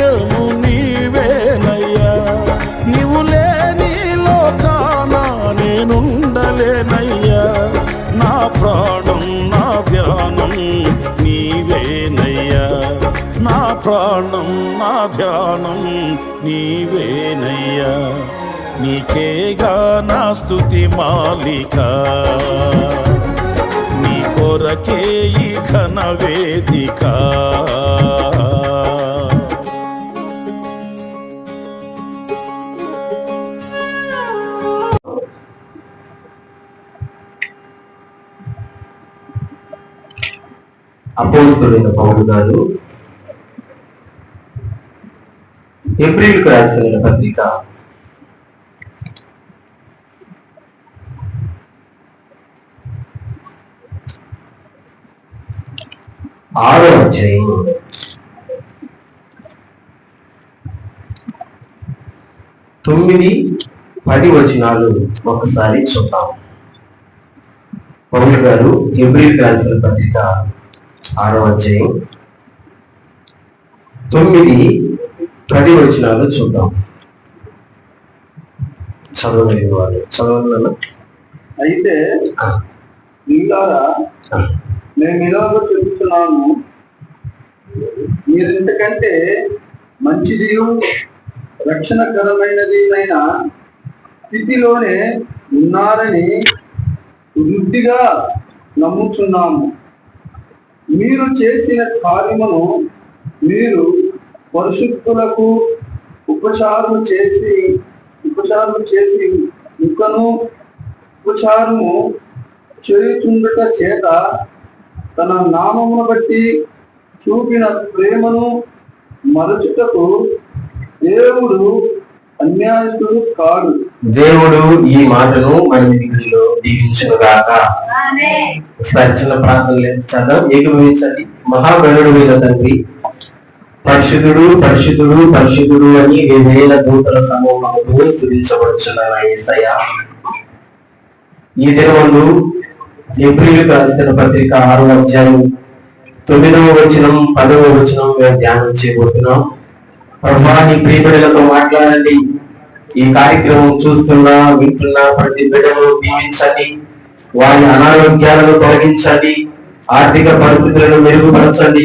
మార్గము నీవేనయ్యా. నీవు లేని లోకాన నేనుండలేనయ్యా. నా ప్రాణం నా ధ్యానం నీవేనయ్యా. నా ప్రాణం నా ధ్యానం నీవేనయ్యా. నీకేగా నా స్థుతి మాలిక. నీ కొరకే ఈ ఘన వేదిక. అపోస్తుడైన పౌరుడు గారు ఏప్రిల్కు రాసిన పత్రిక. ఆరో అధ్యాయం. తొమ్మిది పది వచనాలు ఒకసారి చూద్దాం. పౌరుడు గారు ఎబ్రిల్ రాసిన పత్రిక ఆరో అధ్యాయం తొమ్మిది పది వచనాలు చూద్దాం. చదవగలిగిన వాళ్ళు. చదవగల అయితే నేను ఇలాగ చెబుతున్నాను మీరు ఇంతకంటే మంచిది రక్షణకరమైనది అయిన స్థితిలోనే ఉన్నారని వృద్ధిగా నమ్ముచున్నాము. మీరు చేసిన కార్యమును మీరు పరిశుద్ధులకు ఉపచారం చేసి ఉపచారం చేసి ఇంకను ఉపచారము చేయుచుండట చేత తన నామమును బట్టి చూపిన ప్రేమను మరచుటకు దేవుడు అన్యాయస్తుడు కాడు. దేవుడు ఈ మాటను మన దీవించుగాక ఒకసారి చిన్న ప్రార్థన లేదు చదవం ఏకీభవించండి మహాగణుడు మీద తండ్రి పరిశుద్ధుడు పరిశుద్ధుడు పరిశుద్ధుడు అని వేల దూతల సమూహంతో స్థుతించబడుచున్న ఏసయ్య. ఈ దినములు ఏప్రిల్ రాసిన పత్రిక ఆరో అధ్యాయం తొమ్మిదవ వచనం పదవ వచనం మేము ధ్యానం చేయబోతున్నాం. ప్రభా నీ ప్రియబిడలతో మాట్లాడండి. ఈ కార్యక్రమం చూస్తున్నా వింటున్నా ప్రతి బిడ్డను దీవించండి. వారి అనారోగ్యాలను తొలగించండి ఆర్థిక పరిస్థితులను మెరుగుపరచండి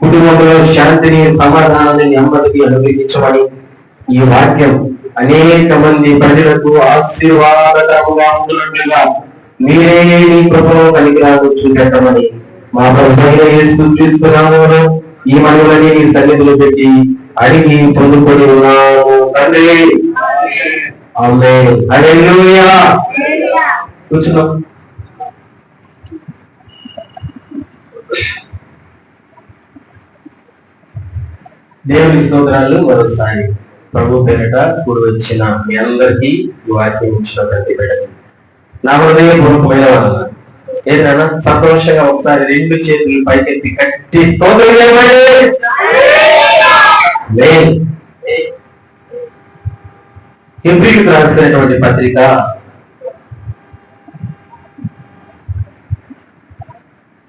కుటుంబంలో శాంతిని సమాధానాన్ని నెమ్మదిని అనుగ్రహించమని ఈ వాక్యం అనేక మంది ప్రజలకు ఆశీర్వాదకరముగా ఉంటున్నట్లుగా మీరే నీ కృపను కలిగిరాకు చూపెట్టమని మా ప్రభుత్వ యేసు క్రీస్తు నామములో ఈ మనవులని నీ సన్నిధిలో పెట్టి అడిగి పొందుకొని ఉన్నాము తండ్రి. కూర్చున్నాం దేవుని స్తోత్రాలు మరోసారి ప్రభు పేరిట కూడి వచ్చిన మీ అందరికీ వాక్యం ఇచ్చిన ప్రతి బిడ్డకి. నా హృదయపూర్వకమైన వందనాలు. ఏంటన్నా సంతోషంగా ఒకసారి రెండు చేతులు పైకెత్తి కట్టి స్తోత్రం లేవండి. రాసినటువంటి పత్రిక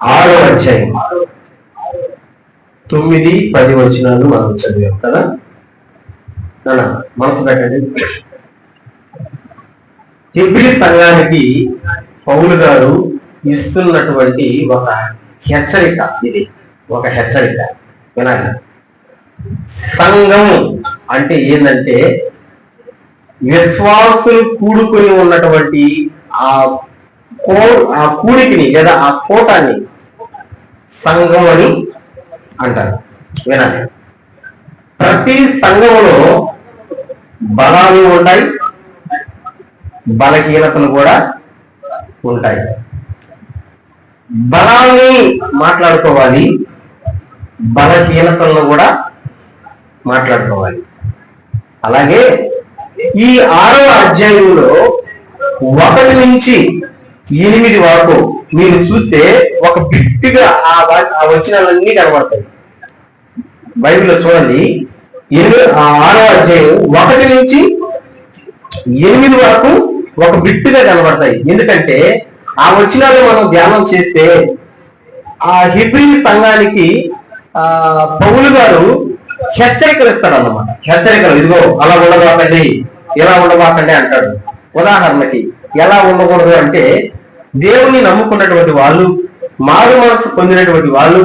ఆరో అధ్యాయం. తొమ్మిది పది వచనాలు మనం చదివాం కదా? నాన్న, మనసు పెట్టండి. హెబ్రీ సంఘానికి పౌలు గారు ఇస్తున్నటువంటి ఒక హెచ్చరిక ఇది. ఒక హెచ్చరిక. వినాలి. సంఘం అంటే ఏంటంటే విశ్వాసులు కూడుకొని ఉన్నటువంటి ఆ కో ఆ కూడికిని లేదా ఆ కోటాన్ని సంఘం అని అంటారు. వినాలి ప్రతి సంఘములో బలాలు ఉంటాయి బలహీనతలు కూడా ఉంటాయి. బలాన్ని మాట్లాడుకోవాలి బలహీనతలను కూడా మాట్లాడుకోవాలి. అలాగే ఈ ఆరవ అధ్యాయంలో ఒకటి నుంచి ఎనిమిది వరకు మీరు చూస్తే ఒక బిట్టుగా ఆ ఆ వచనాలన్నీ కనబడతాయి. బైబిల్లో చూడండి ఎనిమిది ఆ ఆరో అధ్యాయం ఒకటి నుంచి ఎనిమిది వరకు ఒక బిట్టుగా కనబడతాయి. ఎందుకంటే ఆ వచనాలు మనం ధ్యానం చేస్తే ఆ హిబ్రీ సంఘానికి ఆ పౌలు గారు హెచ్చరికలు ఇస్తాడు అన్నమాట హెచ్చరికలు ఇదిగో అలా ఉండబాకండి ఇలా ఉండబాకండి అంటాడు. ఉదాహరణకి ఎలా ఉండకూడదు అంటే దేవుని నమ్ముకున్నటువంటి వాళ్ళు మారు మనసు పొందినటువంటి వాళ్ళు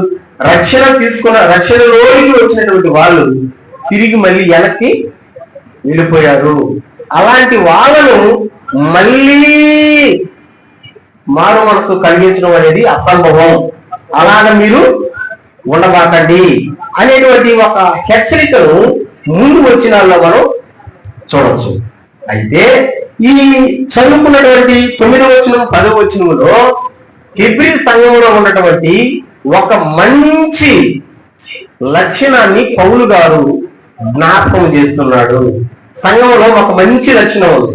రక్షణ తీసుకున్న రక్షణలోనికి వచ్చినటువంటి వాళ్ళు తిరిగి మళ్ళీ వెనక్కి వెళ్ళిపోయారు. అలాంటి వాళ్ళను మళ్ళీ మారు మనసు కలిగించడం అనేది అసంభవం. అలాగ మీరు ఉండబాకండి అనేటువంటి ఒక హెచ్చరికను ముందు వచ్చిన మనం చూడవచ్చు అయితే ఈ చదువుకున్నటువంటి తొమ్మిదవ వచనం పదవ వచనములో హిబ్రీ సంఘంలో ఉన్నటువంటి ఒక మంచి లక్షణాన్ని పౌలు గారు జ్ఞాపకం చేస్తున్నాడు. సంఘంలో ఒక మంచి లక్షణం ఉంది.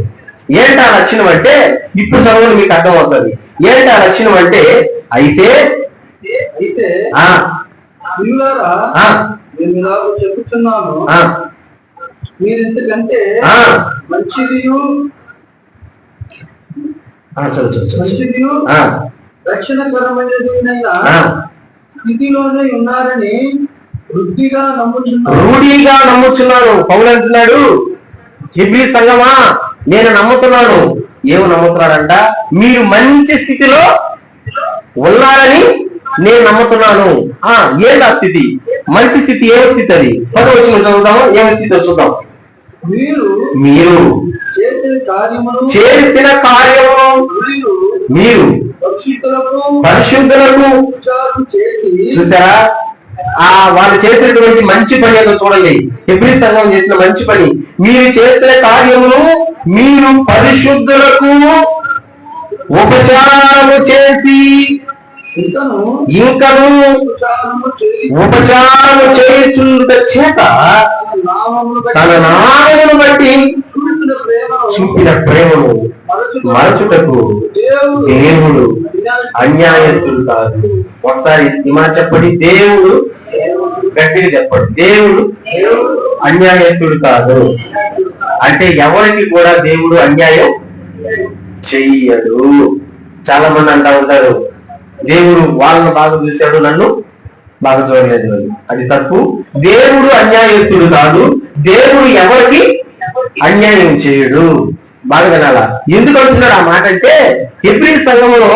ఏంటి ఆ లక్షణం అంటే ఇప్పుడు చదువులు మీకు అర్థం అవుతుంది ఏంటి ఆ లక్షణం అంటే అయితే అయితే చెప్పుచున్నాను ఆ మీరు ఇంతకంటే ఆ. చదువు చదువు స్థితిలోనే ఉన్నారని వృద్ధిగా నమ్ముచున్నాను రూఢిగా నమ్ముతున్నాను పౌలు అంటున్నాడు హిబ్రీ సంగమా నేను నమ్ముతున్నాను. ఏమి నమ్ముతున్నాడంట? మీరు మంచి స్థితిలో ఉన్నారని నేను నమ్ముతున్నాను. ఆ ఏంటి ఆ స్థితి? మంచి స్థితి ఏ స్థితి అది? పది వచ్చిన చదువుతాము ఏమి స్థితి చూద్దాం. మీరు మీరు చేసిన కార్యము మీరు పరిశుద్ధులకు చూసారా? ఆ వాళ్ళు చేసినటువంటి మంచి పని ఏదో చూడండి. ఎబ్రి సంఘం చేసిన మంచి పని. మీరు చేసిన కార్యమును మీరు పరిశుద్ధులకు ఉపచారము చేసి ఇంకను ఉపచారము చేయుచుండుట చేత తన నామమును బట్టి చూపిన ప్రేమను మరచుటకు దేవుడు దేవుడు అన్యాయస్తుడు కాదు. ఒకసారి ఇమా చెప్పండి. దేవుడు గట్టిగా చెప్పండి. దేవుడు అన్యాయస్తుడు కాదు. అంటే ఎవరికి కూడా దేవుడు అన్యాయం చెయ్యడు. చాలా మంది అంటా ఉంటారు దేవుడు వాళ్ళని బాగా చూశాడు నన్ను బాగా చూడలేదు అది తప్పు. దేవుడు అన్యాయస్తుడు కాదు. దేవుడు ఎవరికి అన్యాయం చేయడు. బాగా వినాలా? ఎందుకు అంటున్నాడు ఆ మాట అంటే హిబ్రి సంఘంలో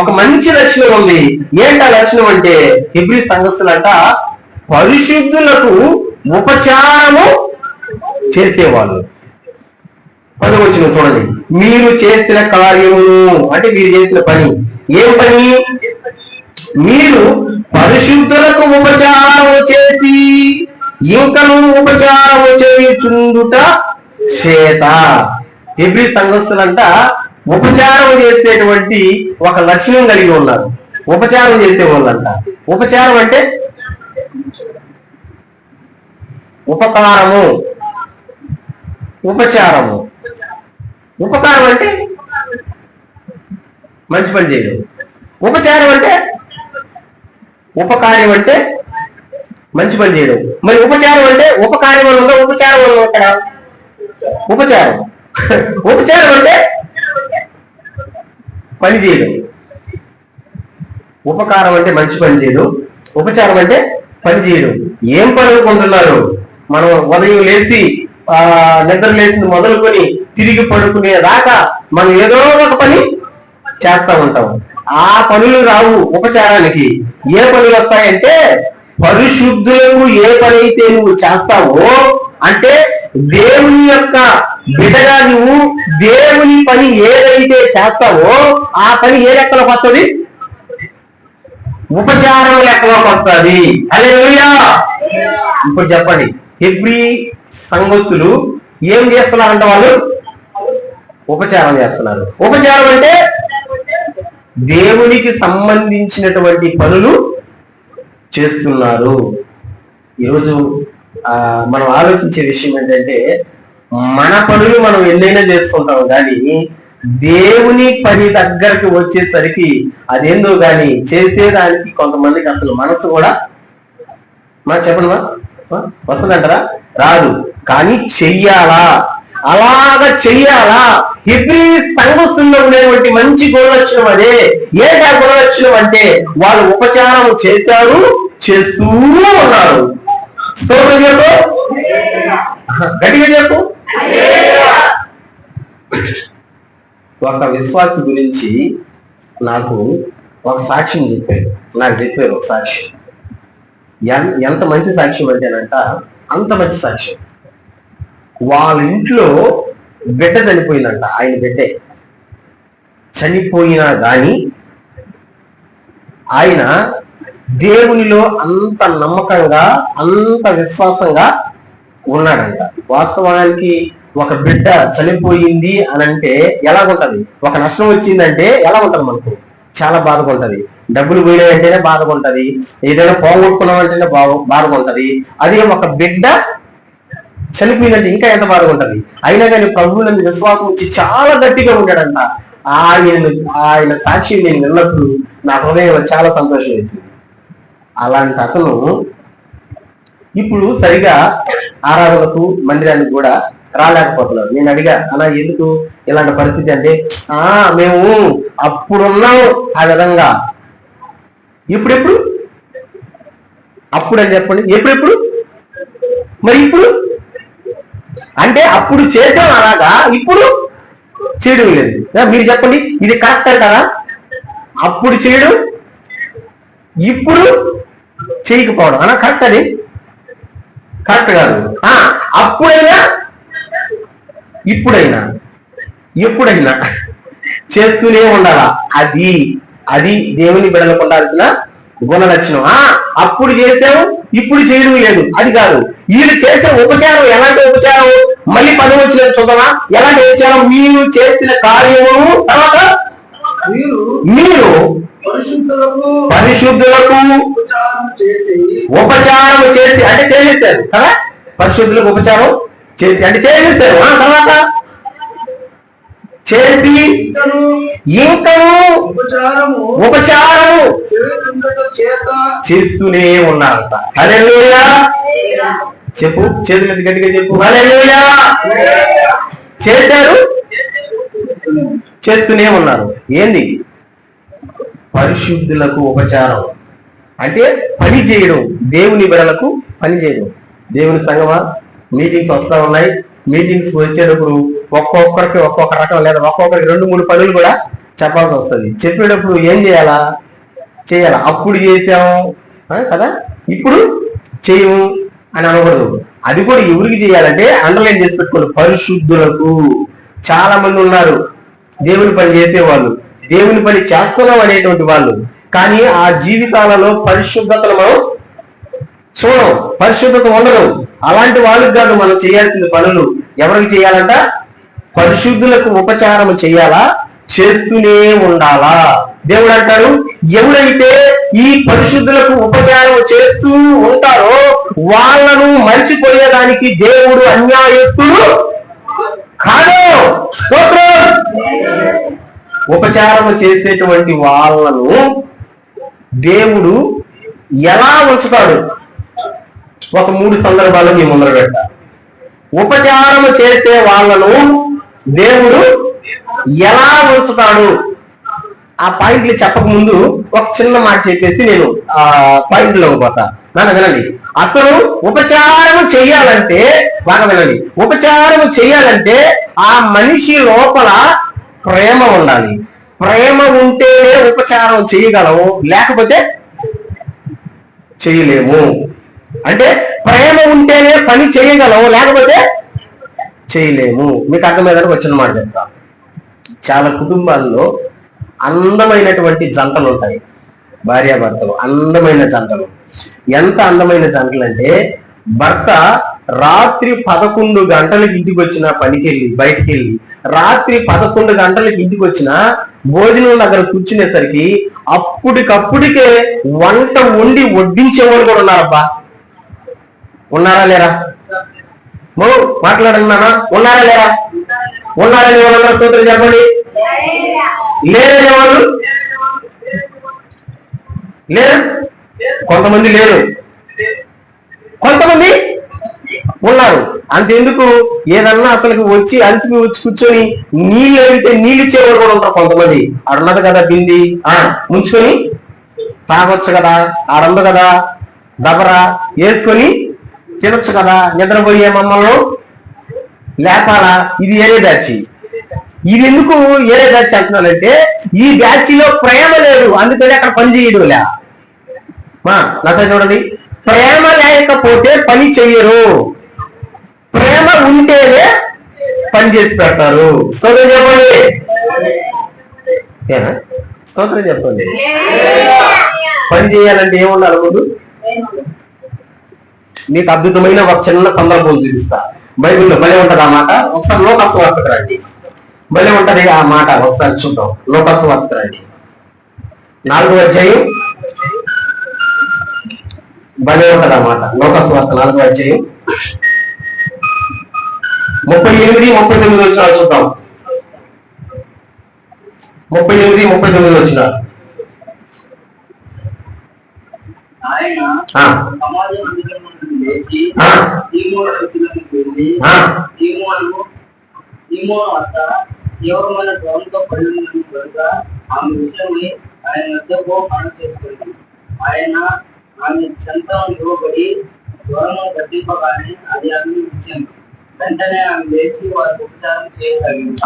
ఒక మంచి లక్షణం ఉంది. ఏంటి ఆ లక్షణం అంటే హిబ్రి సంఘస్థులంట పరిశుద్ధులకు ఉపచారము చేసేవాళ్ళు. పదవచ్చిన చూడండి. మీరు చేసిన కార్యము అంటే మీరు చేసిన పని. ఏం పని? మీరు పరిశుద్ధులకు ఉపచారము చేసి ఇంకను ఉపచారము చేయుచుండుట చేత ఎబ్రి సంఘస్థులంట ఉపచారం చేసేటువంటి ఒక లక్షణం కలిగి ఉన్నారు. ఉపచారం చేసే వాళ్ళంట. ఉపచారం అంటే ఉపకారము. ఉపచారము. ఉపకారం అంటే మంచి పని చేయడం. ఉపచారం అంటే ఉపకార్యం అంటే మంచి పని చేయడం. మరి ఉపచారం అంటే ఉపకార్యం వల్ల ఉందా ఉపచారం వల్ల అక్కడ ఉపచారం. ఉపచారం అంటే పని చేయడం. ఉపకారం అంటే మంచి పని చేయడం. ఉపచారం అంటే పని చేయడం. ఏం పని అనుకుంటున్నారు? మనం ఉదయం లేచి ఆ నిద్ర లేచి మొదలుకొని తిరిగి పడుకునే దాకా మనం ఏదో ఒక పని చేస్తా ఉంటాం. ఆ పనులు రావు ఉపచారానికి. ఏ పనులు వస్తాయంటే పరిశుద్ధులకు ఏ పని అయితే నువ్వు చేస్తావో అంటే దేవుని యొక్క బిడ్డగా నువ్వు దేవుని పని ఏదైతే చేస్తావో ఆ పని ఏ లెక్కలోకి వస్తుంది? ఉపచారం లెక్కలోకి వస్తుంది. అదే ఇప్పుడు చెప్పండి. ఎవ్రీ సంఘస్థులు ఏం చేస్తున్నారంట వాళ్ళు? ఉపచారం చేస్తున్నారు. ఉపచారం అంటే దేవునికి సంబంధించినటువంటి పనులు చేస్తున్నారు. ఈరోజు మనం ఆలోచించే విషయం ఏంటంటే మన పనులు మనం ఎన్నైనా చేసుకుంటాం కానీ దేవుని పని దగ్గరకు వచ్చేసరికి అదేందో కానీ చేసేదానికి కొంతమందికి అసలు మనసు కూడా మా చెప్పండి వస్తుందంటారా? రాదు. కానీ చెయ్యాలా? అలాగా చెయ్యాలా? హిబ్రీ సంఘస్థుల్లో ఉండేటువంటి మంచి గుణలక్షణం అదే. ఏంటి ఆ గుణలక్షణం అంటే వాళ్ళు ఉపచారం చేశారు చేస్తూ ఉన్నారు. స్తోత్రం చెప్పు. గట్టిగా చెప్పు. ఒక విశ్వాస గురించి నాకు ఒక సాక్ష్యం చెప్పారు నాకు చెప్పారు ఒక సాక్ష్యం. ఎంత మంచి సాక్ష్యం అంటేనంట అంత మంచి సాక్ష్యం. వాళ్ళ ఇంట్లో బిడ్డ చనిపోయిందంట ఆయన బిడ్డే. చనిపోయినా కానీ ఆయన దేవునిలో అంత నమ్మకంగా అంత విశ్వాసంగా ఉన్నాడంట. వాస్తవానికి ఒక బిడ్డ చనిపోయింది అని అంటే ఎలాగుంటది? ఒక నష్టం వచ్చిందంటే ఎలా ఉంటది మనకు? చాలా బాధగా ఉంటది డబ్బులు పోయినాయంటేనే బాధగా ఉంటది ఏదైనా పోగొట్టుకున్నాం అంటేనే బాగా బాధగా ఉంటది అదే ఒక బిడ్డ చనిపోయిందంటే ఇంకా ఎంత బాధగా ఉంటది అయినా కానీ ప్రభువు విశ్వాసం వచ్చి చాలా గట్టిగా ఉంటాడంట ఆయన ఆయన సాక్షి నేను విన్నప్పుడు నా హృదయం చాలా సంతోషం వేసింది. అలాంటి అతను ఇప్పుడు సరిగా ఆరాధనకు మందిరానికి కూడా రాలేకపోతున్నారు. నేను అడిగా అలా ఎందుకు ఇలాంటి పరిస్థితి అంటే? ఆ మేము అప్పుడున్నాం ఆ విధంగా. ఇప్పుడెప్పుడు? అప్పుడు అని చెప్పండి. ఎప్పుడెప్పుడు? మరి ఇప్పుడు? అంటే అప్పుడు చేసాం అలాగా ఇప్పుడు చేయడం లేదు. మీరు చెప్పండి. ఇది కరెక్ట్ అంటారా? అప్పుడు చేయడం ఇప్పుడు చేయకపోవడం అనా కరెక్ట్ అది? కరెక్ట్ కాదు. అప్పుడైనా ఇప్పుడైనా ఎప్పుడైనా చేస్తూనే ఉండాలా? అది అది దేవుని బిడలకు ఉండాల్సిన గుణ లక్షణం ఆ అప్పుడు చేసావు ఇప్పుడు చేయడం లేదు. అది కాదు. వీళ్ళు చేసిన ఉపచారం ఎలాంటి ఉపచారం? మళ్ళీ పని వచ్చిన చూద్దామా? ఎలాంటి ఉపచారం? మీరు చేసిన కార్యము తర్వాత మీరు పరిశుద్ధులకు ఉపచారం చేసి అంటే చేసేసారు కదా? పరిశుద్ధులకు ఉపచారం చేసి అంటే చేసేసారు ఆ తర్వాత చేసి ఇంకను ఉపచారము చేస్తూనే ఉన్నారంట. హల్లెలూయా. చెప్పు చేతులు గట్టిగా చెప్పు. హల్లెలూయా. చేశారు. చేస్తూనే ఉన్నారు. ఏంది? పరిశుద్ధులకు ఉపచారం. అంటే పని చేయడం. దేవుని బిడలకు పని చేయడం. దేవుని సంగమా మీటింగ్స్ వస్తూ ఉన్నాయి. మీటింగ్స్ వచ్చేటప్పుడు ఒక్కొక్కరికి ఒక్కొక్క రకం లేదా ఒక్కొక్కరికి రెండు మూడు పనులు కూడా చెప్పాల్సి వస్తుంది. చెప్పేటప్పుడు ఏం చేయాలా? చేయాలా? అప్పుడు చేసాము కదా? ఇప్పుడు చేయము అని అనకూడదు. అది కూడా ఎవరికి చేయాలంటే అండర్లైన్ చేసి పెట్టుకోండి పరిశుద్ధులకు. చాలా మంది ఉన్నారు. దేవుని పని చేసేవాళ్ళు. దేవుని పని చేస్తున్నాం అనేటువంటి వాళ్ళు. కానీ ఆ జీవితాలలో పరిశుద్ధతను మనం చూడం పరిశుద్ధత ఉండదు. అలాంటి వాళ్ళకి కాదు మనం చేయాల్సిన పనులు. ఎవరికి చేయాలంట? పరిశుద్ధులకు ఉపచారం చేయాలా? చేస్తూనే ఉండాలా? దేవుడు అంటారు ఎవరైతే ఈ పరిశుద్ధులకు ఉపచారం చేస్తూ ఉంటారో వాళ్ళను మర్చిపోయేదానికి దేవుడు అన్యాయస్తుడు కాదు స్తోత్రం! ఉపచారం చేసేటువంటి వాళ్ళను దేవుడు ఎలా ఉంచుతాడు? ఒక మూడు సందర్భాలు మీ ముందర పెడతా. ఉపచారం చేసే వాళ్ళను దేవుడు ఎలా ఉంచుతాడు? ఆ పాయింట్లు చెప్పక ముందు ఒక చిన్న మాట చెప్పేసి నేను ఆ పాయింట్లోకి పోతా. నాన్న వినండి. అసలు ఉపచారం చేయాలంటే బాగా వినండి. ఉపచారం చేయాలంటే ఆ మనిషి లోపల ప్రేమ ఉండాలి. ప్రేమ ఉంటేనే ఉపచారం చేయగలము లేకపోతే చేయలేము. అంటే ప్రేమ ఉంటేనే పని చేయగలము లేకపోతే చేయలేము. మీకు అర్థమయ్యేదానికి వచ్చిన మాట చెప్తా. చాలా కుటుంబాల్లో అందమైనటువంటి జంటలు ఉంటాయి భార్యాభర్తలు అందమైన జంటలు. ఎంత అందమైన జంటలు అంటే భర్త రాత్రి పదకొండు గంటలకు ఇంటికి వచ్చిన పనికి వెళ్ళి బయటికి వెళ్ళి రాత్రి పదకొండు గంటలకు ఇంటికి వచ్చిన భోజనం దగ్గర కూర్చునేసరికి అప్పటికప్పటికే వంట వండి వడ్డించేవాళ్ళు కూడా ఉన్నారబ్బా. ఉన్నారా లేరా? మాట్లాడన్నానా ఉన్నారా నాన్న. ఉన్నారా లేరా? ఉన్నారని వాళ్ళందరూ స్తోత్రం చెప్పండి. లేరనే వాళ్ళు లేరు? కొంతమంది లేరు. కొంతమంది ఉన్నారు. అంతెందుకు? ఏదన్నా అతనికి వచ్చి అలసిపోయి వచ్చి కూర్చొని నీళ్ళు అడిగితే నీళ్ళు ఇచ్చేవాడు కూడా ఉంటారు కొంతమంది. ఆడున్నది కదా బింది ఆ ముంచుకొని తాగొచ్చు కదా. ఆడుంది కదా. దబరా వేసుకొని తినొచ్చు కదా. నిద్రపోయే మమ్మల్ని లేపాలా? ఇది ఏరే దాచి ఇది ఎందుకు ఏరే బ్యాచ్ అంటున్నానంటే ఈ బ్యాచ్లో ప్రేమ లేదు అందుకని అక్కడ పని చేయడం లే మా నాతో చూడండి. ప్రేమ లేకపోతే పని చెయ్యరు. ప్రేమ ఉంటేనే పని చేసి పెడతారు. స్తోత్రం చెప్పండి. స్తోత్రం చెప్పండి. పని చేయాలంటే ఏముండాలి ముందు? మీకు అద్భుతమైన ఒక చిన్న సందర్భం చూపిస్తా. బైబిల్లో భలే ఉంటదన్నమాట ఒకసారి లోకస్ రండి. భలే ఉంటది ఆ మాట ఒకసారి చూద్దాం. లోకస్ వార్తకు నాలుగు వచ్చాయి భలే ఉంటది ఆ మాట. లోకస్ వార్త నాలుగు వచ్చాయి ముప్పై ఎనిమిది ముప్పై తొమ్మిది వచ్చిన చూద్దాం. ముప్పై ఎనిమిది ముప్పై తొమ్మిది వచ్చిన ఆ, సమాజ మందిరం నుండి లేచి తీవ్రమైన జ్వరంతో పడి కనుక ఆమె విషయమై ఆయన వద్దకు పని చేసుకుంది ఆయన ఆమె చెంత ఇవ్వబడి జ్వరము తగ్గింపగానే అది ఆమెను ఇచ్చింది. వెంటనే ఆమె లేచి వారికి ఉపచారం చేయసాగింది.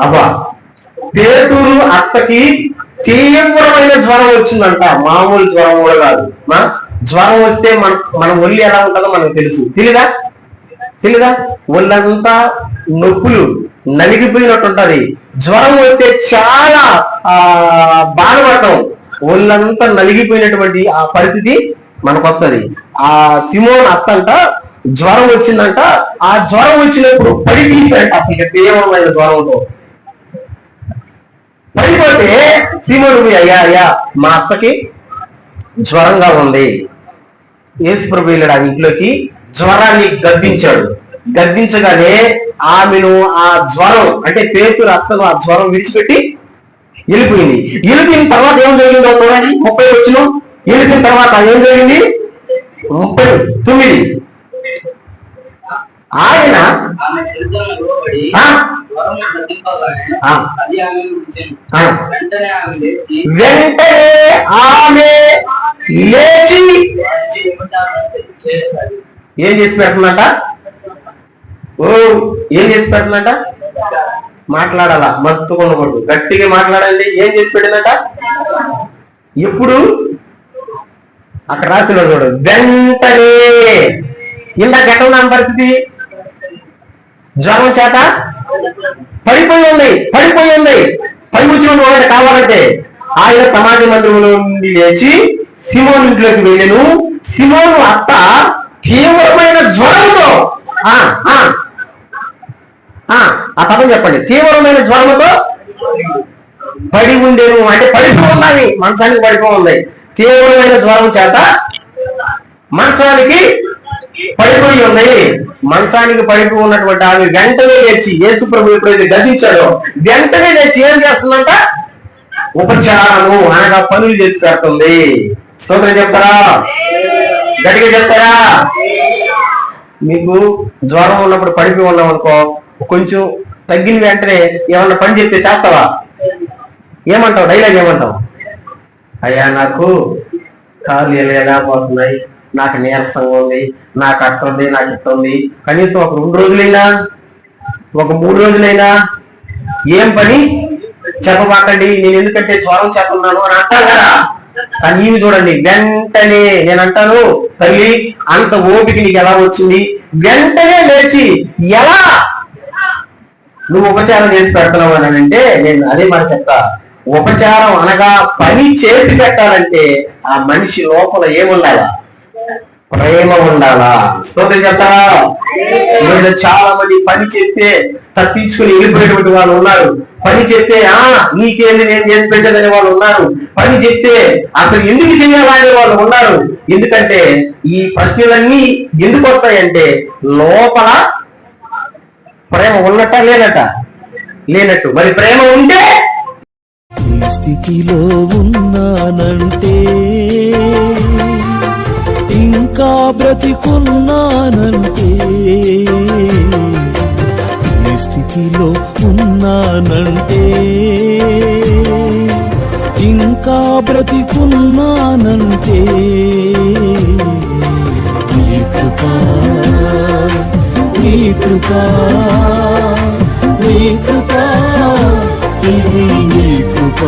పేతురు అత్తకి తీవ్రమైన జ్వరం వచ్చిందంట. మామూలు జ్వరం కూడా కాదు. జ్వరం వస్తే మన మన ఒళ్ళు ఎలా ఉంటుందో మనకు తెలుసు. తెలీదా? తెలీదా? ఒళ్ళంతా నొప్పులు నలిగిపోయినట్టు ఉంటది జ్వరం వస్తే చాలా ఆ బాధపడటం ఒళ్ళంతా నలిగిపోయినటువంటి ఆ పరిస్థితి మనకు వస్తుంది ఆ సిమోన్ అత్తంట జ్వరం వచ్చిందంట. ఆ జ్వరం వచ్చినప్పుడు పడి తీసారంట అసలు తీవ్రమైన జ్వరంతో. పడిపోతే సీమోను అయ్యా అయ్యా మా అత్తకి జ్వరంగా ఉంది. యేసుప్రభు వెళ్ళాడు ఆ ఇంట్లోకి జ్వరాన్ని గద్దించాడు. గద్దించగానే ఆమెను ఆ జ్వరం అంటే పేతురు అత్తను ఆ జ్వరం విడిచిపెట్టి వెళ్ళిపోయింది. వెళ్ళిపోయిన తర్వాత ఏం జరిగిందో చూడండి. ముప్పై వచ్చిన వెళ్ళిపోయిన తర్వాత ఏం జరిగింది? ముప్పై తొమ్మిది. ఆయన వెంటనే ఆమె లేచి ఏం చేసి పెడుతుందంట? ఓ ఏం చేసి పెడుతుందంట మాట్లాడాలా? మత్తుకొనకూడదు గట్టిగా మాట్లాడండి. ఏం చేసి పెట్టినట ఎప్పుడు? అక్కడ రాసిన చూడు. వెంటనే. ఇందాక ఎట్లా ఉన్నాం పరిస్థితి? జ్వరం చేత పడిపోయి ఉంది. పడిపోయి ఉంది. పడి వచ్చిన ఒకటి కావాలంటే ఆయన సమాజ మందిరంలో నుండి లేచి సిమోన్ ఇంట్లోకి వెళ్ళను. సిమోను అత్త తీవ్రమైన జ్వరంతో ఆ ఆ పదం చెప్పండి. తీవ్రమైన జ్వరంతో పడి ఉండేను. అంటే పడిపో ఉన్నది మంచానికి పడిపో ఉన్నాయి. తీవ్రమైన జ్వరం చేత మంచానికి పడిపోయి ఉన్నాయి. మంచానికి పడిపో ఉన్నటువంటి ఆమె వెంటనే లేచి యేసు ప్రభు ఎప్పుడైతే గదించాడో వెంటనే లేచి ఏం చేస్తుందంట? ఉపచారము అనగా పనులు చేసి పెడుతుంది. స్తోత్రం చెప్తారా? గట్టిగా చెప్తారా? మీకు జ్వరం ఉన్నప్పుడు పడిపోయి ఉన్నాం అనుకో కొంచెం తగ్గిన వెంటనే ఏమన్నా పని చెప్తే చేస్తావా? ఏమంటావు? డైలాగ్ ఏమంటావు? అయ్యా నాకు కాళ్ళు ఎలాగపోతున్నాయి నాకు నీరసంగా ఉంది నాకు అట్టుంది నాకు ఇట్టుంది కనీసం ఒక రెండు రోజులైనా ఒక మూడు రోజులైనా ఏం పని? చెప్పబాకండి నేను ఎందుకంటే జ్వరం చెప్పన్నాను అని అంటాను కదా. కానీ చూడండి వెంటనే నేను అంటాను తల్లి అంత ఓపిక నీకు ఎలా వచ్చింది? వెంటనే లేచి ఎలా నువ్వు ఉపచారం చేసి పెడతావు అని అంటే నేను అదే మాట చెప్తా. ఉపచారం అనగా పని చేసి పెట్టాలంటే ఆ మనిషి లోపల ఏముండాలా? ప్రేమ ఉండాలా? స్తోత్రం చెప్తారా ఈరోజు చాలా మంది పని చేస్తే తప్పించుకుని వెళ్ళిపోయేటువంటి వాళ్ళు ఉన్నారు. పని చెప్తే ఆ నీకేంది నేను చేసి పెట్టేదనే వాళ్ళు ఉన్నారు. పని చెప్తే అసలు ఎందుకు చేయాలా అనే వాళ్ళు ఉన్నారు. ఎందుకంటే ఈ ప్రశ్నలన్నీ ఎందుకు వస్తాయంటే లోపల ప్రేమ లేనట. లేనట్టు. మరి ప్రేమ ఉంటే? స్థితిలో ఉన్నానంటే ఇంకా బ్రతికున్నానంటే స్థితిలో ఉన్నానంటే ఇంకా బ్రతికున్నానంటే నీ కృపా నీ కృపా. నీ కృప ఇది నీ కృప.